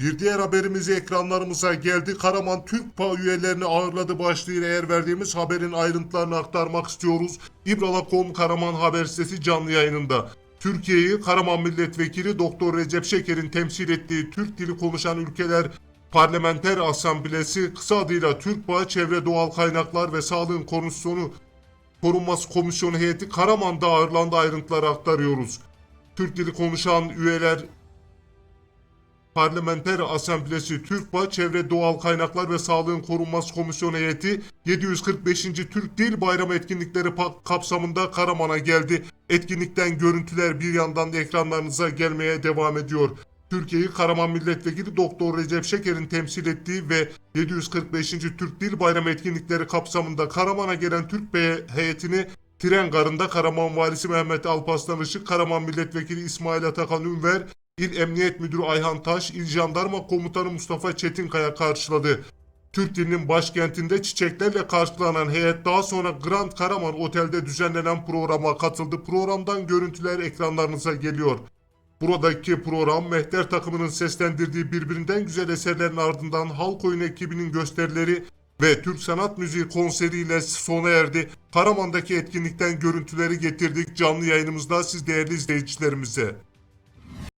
Bir diğer haberimiz ekranlarımıza geldi. Karaman TÜRKPA üyelerini ağırladı başlığıyla yer verdiğimiz haberin ayrıntılarını aktarmak istiyoruz. İbrala.com Karaman haber sitesi canlı yayınında. Türkiye'yi Karaman Milletvekili Doktor Recep Şeker'in temsil ettiği Türk dili konuşan ülkeler Parlamenter Asamblesi kısa adıyla TÜRKPA Çevre Doğal Kaynaklar ve Sağlığın Komisyonu Korunması Komisyonu heyeti Karaman'da ağırlandı ayrıntıları aktarıyoruz. Türk dili konuşan üyeler Parlamenter Asamblesi TÜRKPA Çevre Doğal Kaynaklar ve Sağlığın Korunması Komisyonu heyeti 745. Türk Dil Bayramı etkinlikleri kapsamında Karaman'a geldi. Etkinlikten görüntüler bir yandan da ekranlarınıza gelmeye devam ediyor. Türkiye'yi Karaman Milletvekili Doktor Recep Şeker'in temsil ettiği ve 745. Türk Dil Bayramı etkinlikleri kapsamında Karaman'a gelen Türk Bey heyetini Tren Garı'nda Karaman Valisi Mehmet Alpaslan Işık, Karaman Milletvekili İsmail Atakan Ünver, İl Emniyet Müdürü Ayhan Taş, İl Jandarma Komutanı Mustafa Çetinkaya karşıladı. Türk dilinin başkentinde çiçeklerle karşılanan heyet daha sonra Grand Karaman Otel'de düzenlenen programa katıldı. Programdan görüntüler ekranlarınıza geliyor. Buradaki program Mehter takımının seslendirdiği birbirinden güzel eserlerin ardından halk oyunu ekibinin gösterileri ve Türk sanat müziği konseriyle sona erdi. Karaman'daki etkinlikten görüntüleri getirdik canlı yayınımızda siz değerli izleyicilerimize.